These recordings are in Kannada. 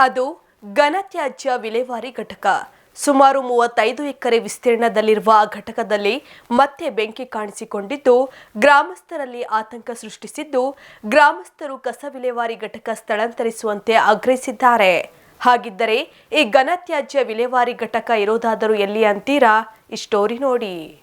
ಅದು ಘನತ್ಯಾಜ್ಯ ವಿಲೇವಾರಿ ಘಟಕ. ಸುಮಾರು ಮೂವತ್ತೈದು ಎಕರೆ ವಿಸ್ತೀರ್ಣದಲ್ಲಿರುವ ಆ ಘಟಕದಲ್ಲಿ ಮತ್ತೆ ಬೆಂಕಿ ಕಾಣಿಸಿಕೊಂಡಿದ್ದು, ಗ್ರಾಮಸ್ಥರಲ್ಲಿ ಆತಂಕ ಸೃಷ್ಟಿಸಿದ್ದು, ಗ್ರಾಮಸ್ಥರು ಕಸ ವಿಲೇವಾರಿ ಘಟಕ ಸ್ಥಳಾಂತರಿಸುವಂತೆ ಆಗ್ರಹಿಸಿದ್ದಾರೆ. ಹಾಗಿದ್ದರೆ ಈ ಘನತ್ಯಾಜ್ಯ ವಿಲೇವಾರಿ ಘಟಕ ಇರೋದಾದರೂ ಎಲ್ಲಿ ಅಂತೀರಾ? ಈ ಸ್ಟೋರಿ ನೋಡಿ.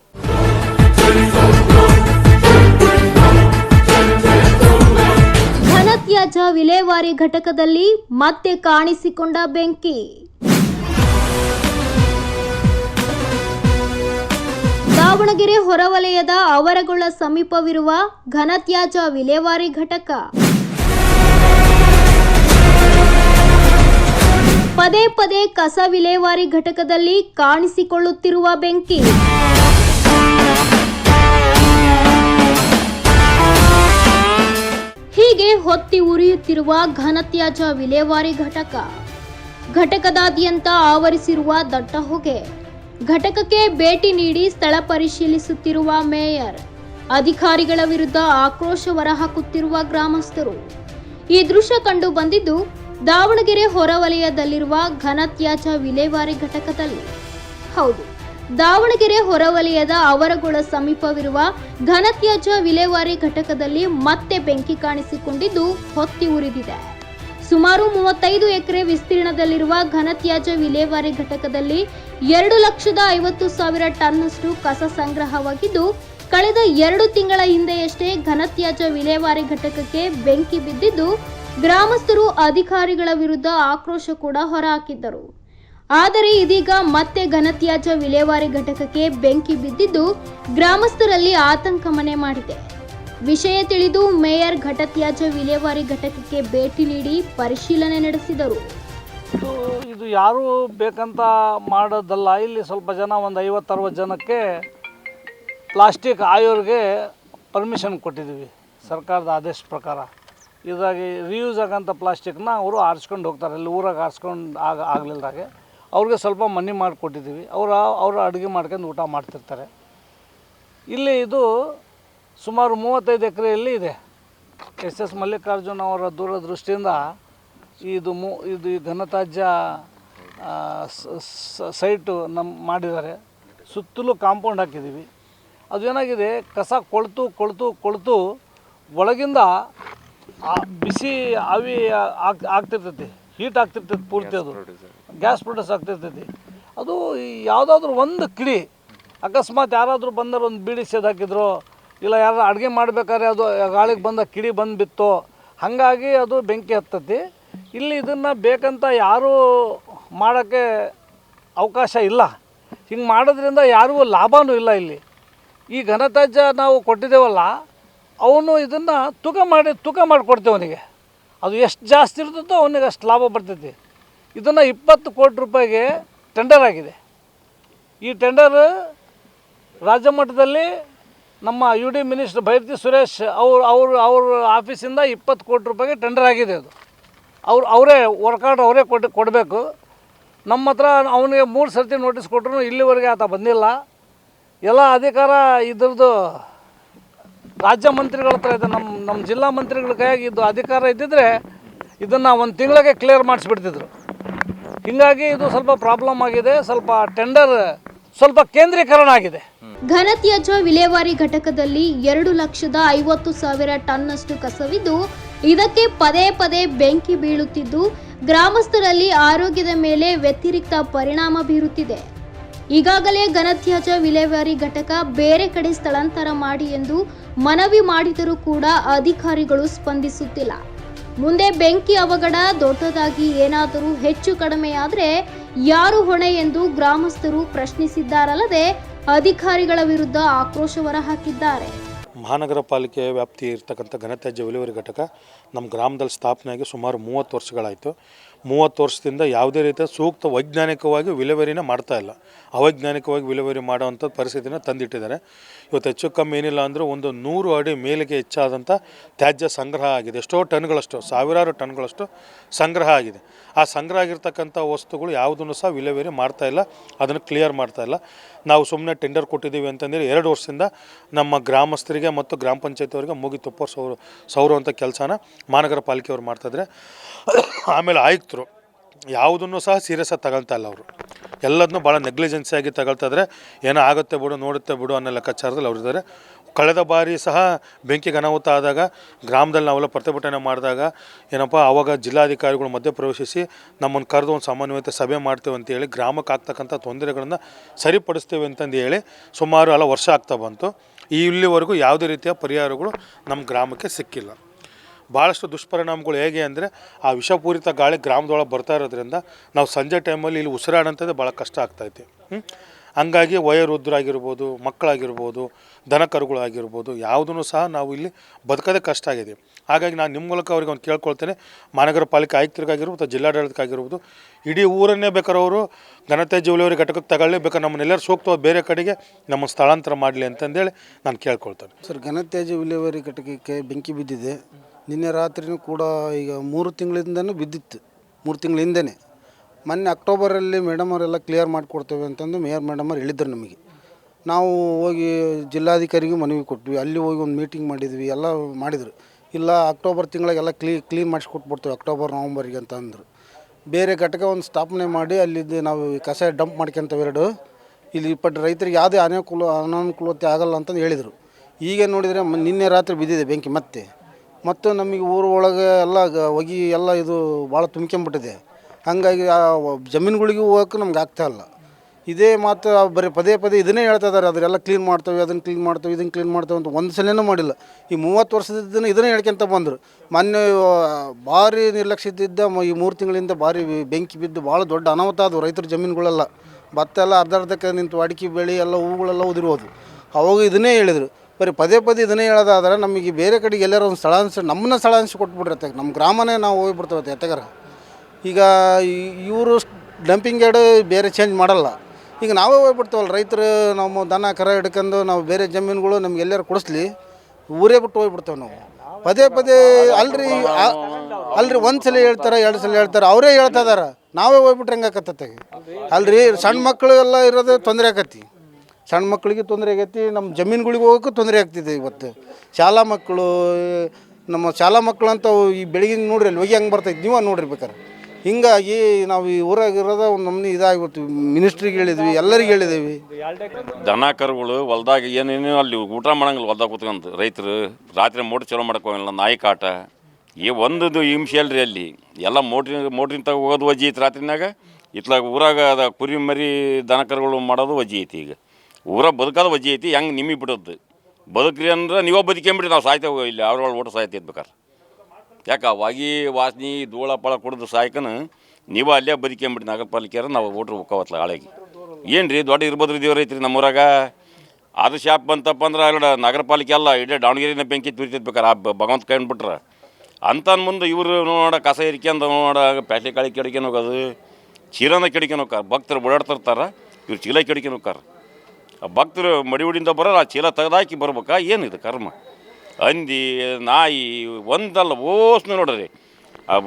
ಘನತ್ಯಾಜ್ಯ ವಿಲೇವಾರಿ ಘಟಕದಲ್ಲಿ ಮತ್ತೆ ಕಾಣಿಸಿಕೊಂಡ ಬೆಂಕಿ. ದಾವಣಗೆರೆ ಹೊರವಲಯದ ಆವರಗೊಳ್ಳ ಸಮೀಪವಿರುವ ಘನತ್ಯಾಜ್ಯ ವಿಲೇವಾರಿ ಘಟಕ. ಪದೇ ಪದೇ ಕಸ ವಿಲೇವಾರಿ ಘಟಕದಲ್ಲಿ ಕಾಣಿಸಿಕೊಳ್ಳುತ್ತಿರುವ ಬೆಂಕಿ. ಹೀಗೆ ಹೊತ್ತಿ ಉರಿಯುತ್ತಿರುವ ಘನತ್ಯಾಜ್ಯ ವಿಲೇವಾರಿ ಘಟಕ. ಘಟಕದಾದ್ಯಂತ ಆವರಿಸಿರುವ ದಟ್ಟ ಹೊಗೆ ಘಟಕಕ್ಕೆ ಭೇಟಿ ನೀಡಿ ಸ್ಥಳ ಪರಿಶೀಲಿಸುತ್ತಿರುವ ಮೇಯರ್. ಅಧಿಕಾರಿಗಳ ವಿರುದ್ಧ ಆಕ್ರೋಶ ಹೊರಹಾಕುತ್ತಿರುವ ಗ್ರಾಮಸ್ಥರು. ಈ ದೃಶ್ಯ ಕಂಡು ಬಂದಿದ್ದು, ದಾವಣಗೆರೆ ಹೊರವಲಯದಲ್ಲಿರುವ ಘನತ್ಯಾಜ್ಯ ವಿಲೇವಾರಿ ಘಟಕದಲ್ಲಿ. ಹೌದು. ದಾವಣಗೆರೆ ಹೊರವಲಯದ ಅವರಗೊಳ ಸಮೀಪವಿರುವ ಘನತ್ಯಾಜ್ಯ ವಿಲೇವಾರಿ ಘಟಕದಲ್ಲಿ ಮತ್ತೆ ಬೆಂಕಿ ಕಾಣಿಸಿಕೊಂಡಿದ್ದು ಹೊತ್ತಿ ಉರಿದಿದೆ. ಸುಮಾರು ಮೂವತ್ತೈದು ಎಕರೆ ವಿಸ್ತೀರ್ಣದಲ್ಲಿರುವ ಘನತ್ಯಾಜ್ಯ ವಿಲೇವಾರಿ ಘಟಕದಲ್ಲಿ ಎರಡು ಲಕ್ಷದ ಐವತ್ತು ಸಾವಿರ ಟನ್ನಷ್ಟು ಕಸ ಸಂಗ್ರಹವಾಗಿದ್ದು, ಕಳೆದ ಎರಡು ತಿಂಗಳ ಹಿಂದೆಯಷ್ಟೇ ಘನತ್ಯಾಜ್ಯ ವಿಲೇವಾರಿ ಘಟಕಕ್ಕೆ ಬೆಂಕಿ ಬಿದ್ದಿದ್ದು, ಗ್ರಾಮಸ್ಥರು ಅಧಿಕಾರಿಗಳ ವಿರುದ್ಧ ಆಕ್ರೋಶ ಕೂಡ ಹೊರಹಾಕಿದ್ದರು. ಆದರೆ ಇದೀಗ ಮತ್ತೆ ಘನತ್ಯಾಜ್ಯ ವಿಲೇವಾರಿ ಘಟಕಕ್ಕೆ ಬೆಂಕಿ ಬಿದ್ದಿದ್ದು ಗ್ರಾಮಸ್ಥರಲ್ಲಿ ಆತಂಕ ಮನೆ ಮಾಡಿದೆ. ವಿಷಯ ತಿಳಿದು ಮೇಯರ್ ಘಟತ್ಯಾಜ್ಯ ವಿಲೇವಾರಿ ಘಟಕಕ್ಕೆ ಭೇಟಿ ನೀಡಿ ಪರಿಶೀಲನೆ ನಡೆಸಿದರು. ಇದು ಯಾರೂ ಬೇಕಂತ ಮಾಡೋದಲ್ಲ, ಇಲ್ಲಿ ಸ್ವಲ್ಪ ಜನ ಒಂದು ಐವತ್ತರವತ್ತು ಜನಕ್ಕೆ ಪ್ಲಾಸ್ಟಿಕ್ ಆಯೋರ್ಗೆ ಪರ್ಮಿಷನ್ ಕೊಟ್ಟಿದ್ದೀವಿ, ಸರ್ಕಾರದ ಆದೇಶ ಪ್ರಕಾರ. ಇದಾಗಿ ರಿಯೂಸ್ ಆಗಂಥ ಪ್ಲಾಸ್ಟಿಕ್ನ ಅವರು ಆರಿಸ್ಕೊಂಡು ಹೋಗ್ತಾರೆ, ಇಲ್ಲಿ ಊರಾಗ ಆರಿಸ್ಕೊಂಡು ಆಗ, ಆಗಲಿಲ್ದಾಗೆ. ಅವ್ರಿಗೆ ಸ್ವಲ್ಪ ಮನೆ ಮಾಡಿಕೊಟ್ಟಿದ್ದೀವಿ. ಅವರು ಅವರು ಅಡುಗೆ ಮಾಡ್ಕೊಂಡು ಊಟ ಮಾಡ್ತಿರ್ತಾರೆ. ಇಲ್ಲಿ ಇದು ಸುಮಾರು ಮೂವತ್ತೈದು ಎಕರೆಯಲ್ಲಿ ಇದೆ. ಎಸ್ ಎಸ್ ಮಲ್ಲಿಕಾರ್ಜುನ್ ಅವರ ದೂರದೃಷ್ಟಿಯಿಂದ ಇದು ಮು, ಇದು ಈ ಘನತಾಜ್ಯ ಸೈಟು ನಮ್ಮ ಮಾಡಿದ್ದಾರೆ. ಸುತ್ತಲೂ ಕಾಂಪೌಂಡ್ ಹಾಕಿದ್ದೀವಿ. ಅದು ಏನಾಗಿದೆ, ಕಸ ಕೊಳ್ತು ಕೊಳ್ತು ಕೊಳ್ತು ಒಳಗಿಂದ ಬಿಸಿ ಆವಿ ಆಗ್ ಆಗ್ತಿರ್ತೈತಿ. ಹೀಟ್ ಆಗ್ತಿರ್ತೈತಿ ಪೂರ್ತಿ ಅದು. ಗ್ಯಾಸ್ ಪ್ರೊಡ್ಯೂಸ್ ಆಗ್ತಿರ್ತೈತಿ. ಅದು ಯಾವುದಾದ್ರೂ ಒಂದು ಕಿಡಿ, ಅಕಸ್ಮಾತ್ ಯಾರಾದರೂ ಬಂದರೆ ಒಂದು ಬೀಡಿ ಸೇದಾಕಿದ್ರು ಇಲ್ಲ ಯಾರು ಅಡುಗೆ ಮಾಡ್ಬೇಕಾದ್ರೆ ಅದು ಗಾಳಿಗೆ ಬಂದ ಕಿಡಿ ಬಂದು ಬಿತ್ತು ಹಾಗಾಗಿ ಅದು ಬೆಂಕಿ ಹತ್ತತಿ. ಇಲ್ಲಿ ಇದನ್ನು ಬೇಕಂತ ಯಾರೂ ಮಾಡೋಕ್ಕೆ ಅವಕಾಶ ಇಲ್ಲ. ಹಿಂಗೆ ಮಾಡೋದ್ರಿಂದ ಯಾರಿಗೂ ಲಾಭವೂ ಇಲ್ಲ ಇಲ್ಲಿ. ಈ ಘನತ್ಯಾಜ್ಯ ನಾವು ಕೊಟ್ಟಿದ್ದೇವಲ್ಲ, ಅವನು ಇದನ್ನು ತೂಕ ಮಾಡಿ, ತೂಕ ಮಾಡಿಕೊಡ್ತೇವೆ ಅವನಿಗೆ. ಅದು ಎಷ್ಟು ಜಾಸ್ತಿ ಇರ್ತದೋ ಅವನಿಗೆ ಅಷ್ಟು ಲಾಭ ಬರ್ತೈತಿ. ಇದನ್ನು ಇಪ್ಪತ್ತು ಕೋಟಿ ರೂಪಾಯಿಗೆ ಟೆಂಡರ್ ಆಗಿದೆ. ಈ ಟೆಂಡರ್ ರಾಜ್ಯ ಮಟ್ಟದಲ್ಲಿ ನಮ್ಮ U D minister Byrathi Suresh ಅವ್ರು ಅವರು ಅವ್ರ ಆಫೀಸಿಂದ ಇಪ್ಪತ್ತು ಕೋಟಿ ರೂಪಾಯಿಗೆ ಟೆಂಡರ್ ಆಗಿದೆ ಅದು. ಅವ್ರು ಅವರೇ ವರ್ಕೌಟ್ ಅವರೇ ಕೊಟ್ಟು ಕೊಡಬೇಕು. ನಮ್ಮ ಹತ್ರ ಅವನಿಗೆ ಮೂರು ಸರ್ತಿ ನೋಟಿಸ್ ಕೊಟ್ಟರು ಇಲ್ಲಿವರೆಗೆ ಆತ ಬಂದಿಲ್ಲ. ಎಲ್ಲ ಅಧಿಕಾರ ಇದ್ರದ್ದು ರಾಜ್ಯ ಮಂತ್ರಿಗಳ ಹತ್ರ ಇದೆ. ನಮ್ಮ ನಮ್ಮ ಜಿಲ್ಲಾ ಮಂತ್ರಿಗಳ ಕೈಯಾಗಿ ಇದು ಅಧಿಕಾರ ಇದ್ದಿದ್ದರೆ ಇದನ್ನು ಒಂದು ತಿಂಗಳಿಗೆ ಕ್ಲಿಯರ್ ಮಾಡಿಸ್ಬಿಡ್ತಿದ್ರು ಹೀಗಾಗಿ ಇದು ಸ್ವಲ್ಪ ಪ್ರಾಬ್ಲಮ್ ಆಗಿದೆ. ಸ್ವಲ್ಪ ಟೆಂಡರ್ ಸ್ವಲ್ಪ ಕೇಂದ್ರೀಕರಣ ಆಗಿದೆ. ಘನತ್ಯಾಜ್ಯ ವಿಲೇವಾರಿ ಘಟಕದಲ್ಲಿ ಎರಡು ಲಕ್ಷದ ಐವತ್ತು ಸಾವಿರ ಟನ್ನಷ್ಟು ಕಸವಿದ್ದು ಇದಕ್ಕೆ ಪದೇ ಪದೇ ಬೆಂಕಿ ಬೀಳುತ್ತಿದ್ದು ಗ್ರಾಮಸ್ಥರಲ್ಲಿ ಆರೋಗ್ಯದ ಮೇಲೆ ವ್ಯತಿರಿಕ್ತ ಪರಿಣಾಮ ಬೀರುತ್ತಿದೆ. ಈಗಾಗಲೇ ಘನತ್ಯಾಜ್ಯ ವಿಲೇವಾರಿ ಘಟಕ ಬೇರೆ ಕಡೆ ಸ್ಥಳಾಂತರ ಮಾಡಿ ಎಂದು ಮನವಿ ಮಾಡಿದರೂ ಕೂಡ ಅಧಿಕಾರಿಗಳು ಸ್ಪಂದಿಸುತ್ತಿಲ್ಲ. ಮುಂದೆ ಬೆಂಕಿ ಅವಘಡ, ದೊಡ್ಡದಾಗಿ ಏನಾದರೂ ಹೆಚ್ಚು ಕಡಿಮೆಯಾದರೆ ಯಾರು ಹೊಣೆ ಎಂದು ಗ್ರಾಮಸ್ಥರು ಪ್ರಶ್ನಿಸಿದ್ದಾರಲ್ಲದೆ ಅಧಿಕಾರಿಗಳ ವಿರುದ್ಧ ಆಕ್ರೋಶ ಹೊರಹಾಕಿದ್ದಾರೆ. ಮಹಾನಗರ ಪಾಲಿಕೆ ವ್ಯಾಪ್ತಿ ಇರ್ತಕ್ಕಂಥ ಘನತ್ಯಾಜ್ಯ ವಿಲೇವಾರಿ ಘಟಕ ನಮ್ಮ ಗ್ರಾಮದಲ್ಲಿ ಸ್ಥಾಪನೆಯಾಗಿ ಸುಮಾರು ಮೂವತ್ತು ವರ್ಷಗಳಾಯಿತು. ಮೂವತ್ತು ವರ್ಷದಿಂದ ಯಾವುದೇ ರೀತಿಯ ಸೂಕ್ತ ವೈಜ್ಞಾನಿಕವಾಗಿ ವಿಲೇವರಿನ ಮಾಡ್ತಾ ಇಲ್ಲ. ಅವೈಜ್ಞಾನಿಕವಾಗಿ ವಿಲೇವರಿ ಮಾಡುವಂಥ ಪರಿಸ್ಥಿತಿನ ತಂದಿಟ್ಟಿದ್ದಾರೆ. ಇವತ್ತು ಹೆಚ್ಚು ಕಮ್ಮಿ ಏನಿಲ್ಲ ಅಂದರೂ ಒಂದು ನೂರು ಅಡಿ ಮೇಲಿಗೆ ಹೆಚ್ಚಾದಂಥ ತ್ಯಾಜ್ಯ ಸಂಗ್ರಹ ಆಗಿದೆ. ಎಷ್ಟೋ ಟನ್ಗಳಷ್ಟು, ಸಾವಿರಾರು ಟನ್ಗಳಷ್ಟು ಸಂಗ್ರಹ ಆಗಿದೆ. ಆ ಸಂಗ್ರಹ ಆಗಿರ್ತಕ್ಕಂಥ ವಸ್ತುಗಳು ಯಾವುದನ್ನು ಸಹ ವಿಲೇವರಿ ಮಾಡ್ತಾ ಇಲ್ಲ. ಅದನ್ನು ಕ್ಲಿಯರ್ ಮಾಡ್ತಾ ಇಲ್ಲ. ನಾವು ಸುಮ್ಮನೆ ಟೆಂಡರ್ ಕೊಟ್ಟಿದ್ದೀವಿ ಅಂತಂದರೆ ಎರಡು ವರ್ಷದಿಂದ ನಮ್ಮ ಗ್ರಾಮಸ್ಥರಿಗೆ ಮತ್ತು ಗ್ರಾಮ ಪಂಚಾಯತಿಯವರಿಗೆ ಮುಗಿ ತುಪ್ಪ ಸೌರ ಸೌರುವಂಥ ಕೆಲಸನ ಮಹಾನಗರ ಪಾಲಿಕೆಯವರು ಮಾಡ್ತಾಯಿದ್ರೆ ಆಮೇಲೆ ಆಯುಕ್ತರು ಯಾವುದನ್ನು ಸಹ ಸೀರಿಯಸ್ ಆಗಿ ತಗೊಳ್ತಾ ಇಲ್ಲ ಅವರು. ಎಲ್ಲದನ್ನೂ ಭಾಳ ನೆಗ್ಲಿಜೆನ್ಸಿಯಾಗಿ ತಗೊಳ್ತಾ ಇದ್ದರೆ ಏನೋ ಆಗುತ್ತೆ ಬಿಡು, ನೋಡುತ್ತೆ ಬಿಡು ಅನ್ನೋ ಲೆಕ್ಕಾಚಾರದಲ್ಲಿ ಅವ್ರು ಇದ್ದಾರೆ ಕಳೆದ ಬಾರಿ ಸಹ ಬೆಂಕಿಗೆ ಅನಾಹುತ ಆದಾಗ, ಗ್ರಾಮದಲ್ಲಿ ನಾವೆಲ್ಲ ಪ್ರತಿಭಟನೆ ಮಾಡಿದಾಗ, ಏನಪ್ಪ ಆವಾಗ ಜಿಲ್ಲಾಧಿಕಾರಿಗಳು ಮಧ್ಯಪ್ರವೇಶಿಸಿ ನಮ್ಮನ್ನು ಕರೆದು ಒಂದು ಸಮನ್ವಯತೆ ಸಭೆ ಮಾಡ್ತೇವೆ ಅಂತೇಳಿ ಗ್ರಾಮಕ್ಕೆ ಆಗ್ತಕ್ಕಂಥ ತೊಂದರೆಗಳನ್ನು ಸರಿಪಡಿಸ್ತೇವೆ ಅಂತಂದು ಹೇಳಿ ಸುಮಾರು ಅಲ್ಲ ವರ್ಷ ಆಗ್ತಾ ಬಂತು. ಇಲ್ಲಿವರೆಗೂ ಯಾವುದೇ ರೀತಿಯ ಪರಿಹಾರಗಳು ನಮ್ಮ ಗ್ರಾಮಕ್ಕೆ ಸಿಕ್ಕಿಲ್ಲ. ಭಾಳಷ್ಟು ದುಷ್ಪರಿಣಾಮಗಳು ಹೇಗೆ ಅಂದರೆ ಆ ವಿಷಪೂರಿತ ಗಾಳಿ ಗ್ರಾಮದೊಳಗೆ ಬರ್ತಾ ಇರೋದ್ರಿಂದ ನಾವು ಸಂಜೆ ಟೈಮಲ್ಲಿ ಇಲ್ಲಿ ಉಸಿರಾಡೋಂಥದ್ದು ಭಾಳ ಕಷ್ಟ ಆಗ್ತೈತಿ? ಹಂಗಾಗಿ ವಯೋವೃದ್ಧರಾಗಿರ್ಬೋದು, ಮಕ್ಕಳಾಗಿರ್ಬೋದು ದನ ಕರುಗಳಾಗಿರ್ಬೋದು ಯಾವುದನ್ನು ಸಹ ನಾವು ಇಲ್ಲಿ ಬದುಕೋದೇ ಕಷ್ಟ ಆಗಿದೆ. ಹಾಗಾಗಿ ನಾನು ನಿಮ್ಮ ಮೂಲಕ ಅವ್ರಿಗೆ ಒಂದು ಕೇಳ್ಕೊಳ್ತೇನೆ. ಮಹಾನಗರ ಪಾಲಿಕೆ ಆಯುಕ್ತರಿಗಾಗಿರ್ಬೋದು ಅಥವಾ ಜಿಲ್ಲಾಡಳಿತಕ್ಕಾಗಿರ್ಬೋದು, ಇಡೀ ಊರನ್ನೇ ಬೇಕಾದ್ರೆ ಅವರು ಘನತೆ ವಿಲೇವಾರಿ ಘಟಕಕ್ಕೆ ತಗೊಳ್ಳಿ, ಬೇಕಾದ್ರೆ ನಮ್ಮನ್ನೆಲ್ಲರೂ ಸೂಕ್ತವಾಗಿ ಬೇರೆ ಕಡೆಗೆ ನಮ್ಮ ಸ್ಥಳಾಂತರ ಮಾಡಲಿ ಅಂತಂದೇಳಿ ನಾನು ಕೇಳ್ಕೊಳ್ತೇನೆ. ಸರ್ ಘನತ್ಯಾಜ್ಯ ವಿಲೇವಾರಿ ಘಟಕಕ್ಕೆ ಬೆಂಕಿ ಬಿದ್ದಿದೆ. ನಿನ್ನೆ ರಾತ್ರಿನೂ ಕೂಡ ಈಗ ಮೂರು ತಿಂಗಳಿಂದನೂ ಬಿದ್ದಿತ್ತು. ಮೂರು ತಿಂಗಳ ಹಿಂದೆನೇ. ಮೊನ್ನೆ ಅಕ್ಟೋಬರಲ್ಲಿ ಮೇಡಮ್ ಅವರೆಲ್ಲ ಕ್ಲಿಯರ್ ಮಾಡಿಕೊಡ್ತೇವೆ ಅಂತಂದು ಮೇಯರ್ ಮೇಡಮ್ ಅವ್ರು ಹೇಳಿದ್ರು ನಮಗೆ. ನಾವು ಹೋಗಿ ಜಿಲ್ಲಾಧಿಕಾರಿಗೂ ಮನವಿ ಕೊಟ್ವಿ. ಅಲ್ಲಿ ಹೋಗಿ ಒಂದು ಮೀಟಿಂಗ್ ಮಾಡಿದ್ವಿ, ಎಲ್ಲ ಮಾಡಿದರು. ಇಲ್ಲ, ಅಕ್ಟೋಬರ್ ತಿಂಗಳಿಗೆಲ್ಲ ಕ್ಲೀ ಕ್ಲೀನ್ ಮಾಡಿಸ್ಕೊಟ್ಬಿಡ್ತೇವೆ, ಅಕ್ಟೋಬರ್, ನವಂಬರಿಗೆ ಅಂತ ಅಂದರು ಬೇರೆ ಘಟಕ ಒಂದು ಸ್ಥಾಪನೆ ಮಾಡಿ ಅಲ್ಲಿದ್ದು ನಾವು ಕಸ ಡಂಪ್ ಮಾಡ್ಕೊಂತೇವೆ ಎರಡು. ಇಲ್ಲಿ ಇಪ್ಪತ್ತು ರೈತರಿಗೆ ಯಾವುದೇ ಅನಾನುಕೂಲ, ಅನಾನುಕೂಲತೆ ಆಗಲ್ಲ ಅಂತಂದು ಹೇಳಿದರು. ಈಗ ನೋಡಿದರೆ ನಿನ್ನೆ ರಾತ್ರಿ ಬಿದ್ದಿದೆ ಬೆಂಕಿ ಮತ್ತೆ. ಮತ್ತು ನಮಗೆ ಊರು ಒಳಗೆ ಎಲ್ಲ ಗ- ಹೊಗೆ ಎಲ್ಲ ಇದು ಭಾಳ ತುಂಬ್ಕೊಂಬಿಟ್ಟಿದೆ. ಹಾಗಾಗಿ ಆ ಜಮೀನುಗಳಿಗೂ ಹೋಗೋಕೆ ನಮ್ಗೆ ಆಗ್ತಾ ಇಲ್ಲ. ಇದೇ ಮಾತು ಬರೀ ಪದೇ ಪದೇ ಇದನ್ನೇ ಹೇಳ್ತಾ ಇದ್ದಾರೆ. ಅದರೆಲ್ಲ ಕ್ಲೀನ್ ಮಾಡ್ತೇವೆ, ಅದನ್ನು ಕ್ಲೀನ್ ಮಾಡ್ತೇವೆ, ಇದನ್ನು ಕ್ಲೀನ್ ಮಾಡ್ತೇವೆ ಅಂತ ಒಂದು ಸಲನೂ ಮಾಡಿಲ್ಲ. ಈ ಮೂವತ್ತು ವರ್ಷದಿಂದ ಇದನ್ನೇ ಹೇಳ್ಕೊಂತ ಬಂದರು. ಮೊನ್ನೆ ಭಾರಿ ನಿರ್ಲಕ್ಷ್ಯದಿದ್ದ ಮ- ಈ ಮೂರು ತಿಂಗಳಿಂದ ಭಾರಿ ಬೆಂಕಿ ಬಿದ್ದು ಭಾಳ ದೊಡ್ಡ ಅನಾಹುತ ಅದು ರೈತರ ಜಮೀನುಗಳೆಲ್ಲ. ಭತ್ತ ಎಲ್ಲ ಅರ್ಧ ಅರ್ಧಕ್ಕೆ ನಿಂತು ಅಡಿಕೆ ಬೆಳೆ ಎಲ್ಲ ಹೂಗಳೆಲ್ಲ ಉದಿರೋದು. ಅವಾಗ ಇದನ್ನೇ ಹೇಳಿದರು. ಬರೀ ಪದೇ ಪದೇ ಇದನ್ನೇ ಹೇಳೋದಾದ್ರೆ ನಮಗೆ ಬೇರೆ ಕಡೆಗೆ ಎಲ್ಲರೂ ಒಂದು ಸ್ಥಳಾಂಶ ನಮ್ಮನ್ನ ಸ್ಥಳಾಂಶ ಕೊಟ್ಬಿಟ್ಟಿರ್ತೇವೆ ನಮ್ಮ ಗ್ರಾಮನೇ ನಾವು ಹೋಗ್ಬಿಡ್ತೇವೆ ಎತ್ತಗರ. ಈಗ ಇವರು ಡಂಪಿಂಗ್ ಯಾರ್ಡ್ ಬೇರೆ ಚೇಂಜ್ ಮಾಡಲ್ಲ. ಈಗ ನಾವೇ ಹೋಗ್ಬಿಡ್ತೇವಲ್ಲ ರೈತರು ನಮ್ಮ ದನ, ಕರ ಹಿಡ್ಕೊಂಡು ನಾವು ಬೇರೆ ಜಮೀನುಗಳು ನಮ್ಗೆ ಎಲ್ಲರೂ ಕೊಡಿಸ್ಲಿ, ಊರೇ ಬಿಟ್ಟು ಹೋಗ್ಬಿಡ್ತೇವೆ ನಾವು. ಪದೇ ಪದೇ ಅಲ್ರಿ ಅಲ್ರಿ ಒಂದು ಸಲ ಹೇಳ್ತಾರೆ, ಎರಡು ಸಲ ಹೇಳ್ತಾರೆ, ಅವರೇ ಹೇಳ್ತಾ ಇದಾರೆ. ನಾವೇ ಹೋಗ್ಬಿಟ್ರೆ ಹೆಂಗಾಕತ್ತೆ ಅಲ್ರಿ, ಸಣ್ಣ ಮಕ್ಕಳು ಎಲ್ಲ ಇರೋದು ತೊಂದರೆ ಆಕತಿ ಸಣ್ಣ ಮಕ್ಕಳಿಗೆ ತೊಂದರೆ ಆಗೈತಿ ನಮ್ಮ ಜಮೀನುಗಳಿಗೆ ಹೋಗೋಕ್ಕೂ ತೊಂದರೆ ಆಗ್ತಿದೆ ಇವತ್ತು. ಶಾಲಾ ಮಕ್ಕಳು, ನಮ್ಮ ಶಾಲಾ ಮಕ್ಕಳು ಅಂತ ಈ ಬೆಳಗಿನ ನೋಡ್ರಿ ಅಲ್ಲಿ ಹೋಗಿ ಹಂಗೆ ಬರ್ತೈತೆ, ನೀವು ನೋಡ್ರಿ ಬೇಕಾರೆ ಹಿಂಗಾಗಿ ನಾವು ಈ ಊರಾಗಿರೋದ ಒಂದು ನಮ್ನಿ ಇದಾಗ್ಬಿಡ್ತೀವಿ, ಮಿನಿಸ್ಟ್ರಿಗೆ ಹೇಳಿದ್ವಿ, ಎಲ್ಲರಿಗೆ ಹೇಳಿದ್ದೀವಿ ದನ ಕರುಗಳು ಹೊಲ್ದಾಗ ಏನೇನು ಅಲ್ಲಿ ಊಟ ಮಾಡಂಗಿಲ್ಲ ಹೊಲ್ದಾಗ ಕೂತ್ಕೊಂತ. ರೈತರು ರಾತ್ರಿ ಮೋಟ್ರ್ ಚಲೋ ಹೋಗಂಗಿಲ್ಲ ನಾಯಿ ಕಾಟ. ಈ ಒಂದು ಹಿಂಸೆ ಅಲ್ರಿ ಅಲ್ಲಿ. ಎಲ್ಲ ಮೋಟ್ರಿ, ಮೋಟ್ರಿನ ತಗ ಹೋಗೋದು ವಜ್ಜಿ ಐತಿ ರಾತ್ರಿನಾಗ. ಇತ್ಲಾಗ ಊರಾಗ ಅದ ಕುರಿ ಮರಿ ದನ ಕರುಗಳು ಮಾಡೋದು ವಜ್ಜಿ ಐತಿ ಈಗ. ಊರಾಗ ಬದುಕೋದು ವಜಿ ಐತಿ, ಹೆಂಗೆ ನಿಮಗೆ ಬಿಡೋದು ಬದುಕ್ರಿ ಅಂದ್ರೆ ನೀವೇ ಬದುಕೊಂಬಿಡ್ರಿ ನಾವು ಸಾಯ್ತೇವೆ ಇಲ್ಲಿ, ಅವ್ರೊಳಗೆ ಊಟ ಸಾಯ್ತೈತೆ ಬೇಕಾರೆ ಯಾಕೆ ವಾಗಿ ವಾಸ್ನಿ, ಧೂಳ, ಪಳ ಕುಡಿದು ಸಾಯ್ಕನ ನೀವು ಅಲ್ಲೇ ಬದುಕೊಂಬಿಡಿ ನಗರ ನಾವು ಓಟ್ರು ಹೋಗವತ್ಲ ಹಾಳೆಗೆ. ಏನು ರೀ ದೊಡ್ಡ ಇರ್ಬೋದ್ರಿ ದೇವ್ರ ಐತ್ರಿ ನಮ್ಮೂರಾಗ? ಅದು ಶಾಪ್ ಬಂತಪ್ಪ ಅಂದ್ರೆ ಅಲ್ಲ ನಗರ ಪಾಲಿಕೆ ಅಲ್ಲ ಇಡೀ ದಾವಣಗೆರೆನ ಬೆಂಕಿ ಬೇಕಾರೆ ಆ ಭಗವಂತ ಕಂಡ್ಬಿಟ್ರೆ ಅಂತ ಮುಂದೆ ಇವರು ನೋಡ, ಕಸ ಇರ್ಕೊಂಡು ನೋಡ, ಪ್ಯಾಟ್ಲಿ ಕಾಳಿ ಕೆಡ್ಕೊಂಡು ಹೋಗೋದು ಚೀಲನ ಕೆಡ್ಕೊಂಡು ಹೋಗಾರ ಭಕ್ತರು ಓಡಾಡ್ತಿರ್ತಾರೆ, ಇವ್ರು ಚೀಲ ಕೆಡ್ಕೊಂಡು ಹೋಗಾರ ಆ ಭಕ್ತರು ಮಡಿಹುಡಿಯಿಂದ ಬರೋರು ಆ ಚೀಲ ತೆಗೆದಾಕಿ ಬರ್ಬೇಕಾ? ಏನಿದು ಕರ್ಮ? ಹಂದಿ, ನಾಯಿ, ಒಂದಲ್ಲ, ಓಸ್ನು ನೋಡ್ರಿ. ಆ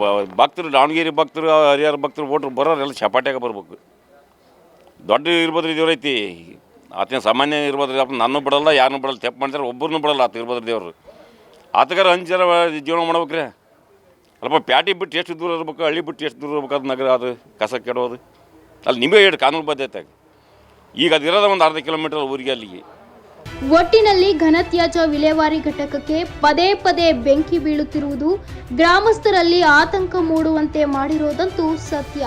ಭಕ್ತರು, ದಾವಣಗೆರೆ ಭಕ್ತರು, ಹರಿಹರ ಭಕ್ತರು, ಓಟ್ರು ಬರೋರೆಲ್ಲ ಚಪಾಟ್ಯಾಗ ಬರ್ಬೇಕು. ದೊಡ್ಡ ಇರ್ಬೋದ್ರಿ ದೇವ್ರು ಐತಿ. ಆತನ ಸಾಮಾನ್ಯ ಇರ್ಬೋದ್ರಿ ಅಪ್ಪ ನನ್ನ ಬಿಡಲ್ಲ ಯಾರನ್ನೂ ಬಿಡಲ್ಲ, ತೆಪ್ಪು ಮಾಡ್ತಾರೆ, ಒಬ್ಬರನ್ನೂ ಬಿಡಲ್ಲ ಆತ ಇರ್ಬೋದ್ರಿ ದೇವರು. ಆತಗಾರ ಹಂಚರ ಜೀವನ ಮಾಡ್ಬೇಕ್ರೆ. ಅಲ್ಲಪ್ಪ, ಪ್ಯಾಟಿ ಬಿಟ್ಟು ಎಷ್ಟು ದೂರ ಇರ್ಬೇಕು, ಹಳ್ಳಿ ಬಿಟ್ಟು ಎಷ್ಟು ದೂರ ಇರ್ಬೇಕು, ಅದು ನಗರ, ಅದು ಕಸ ಕೆಡೋದು. ಅಲ್ಲಿ ನಿಮಗೆ ಹೇಳಿ ಕಾನೂನು ಬದ್ಧತೆ ಈಗ ಅದಿರೋದ ಒಂದು ಅರ್ಧ ಕಿಲೋಮೀಟರ್ ಊರಿಗೆ ಅಲ್ಲಿಗೆ. ಒಟ್ಟಿನಲ್ಲಿ ಘನತ್ಯಾಜ್ಯ ವಿಲೇವಾರಿ ಘಟಕಕ್ಕೆ ಪದೇ ಪದೇ ಬೆಂಕಿ ಬೀಳುತ್ತಿರುವುದು ಗ್ರಾಮಸ್ಥರಲ್ಲಿ ಆತಂಕ ಮೂಡುವಂತೆ ಮಾಡಿರೋದಂತೂ ಸತ್ಯ.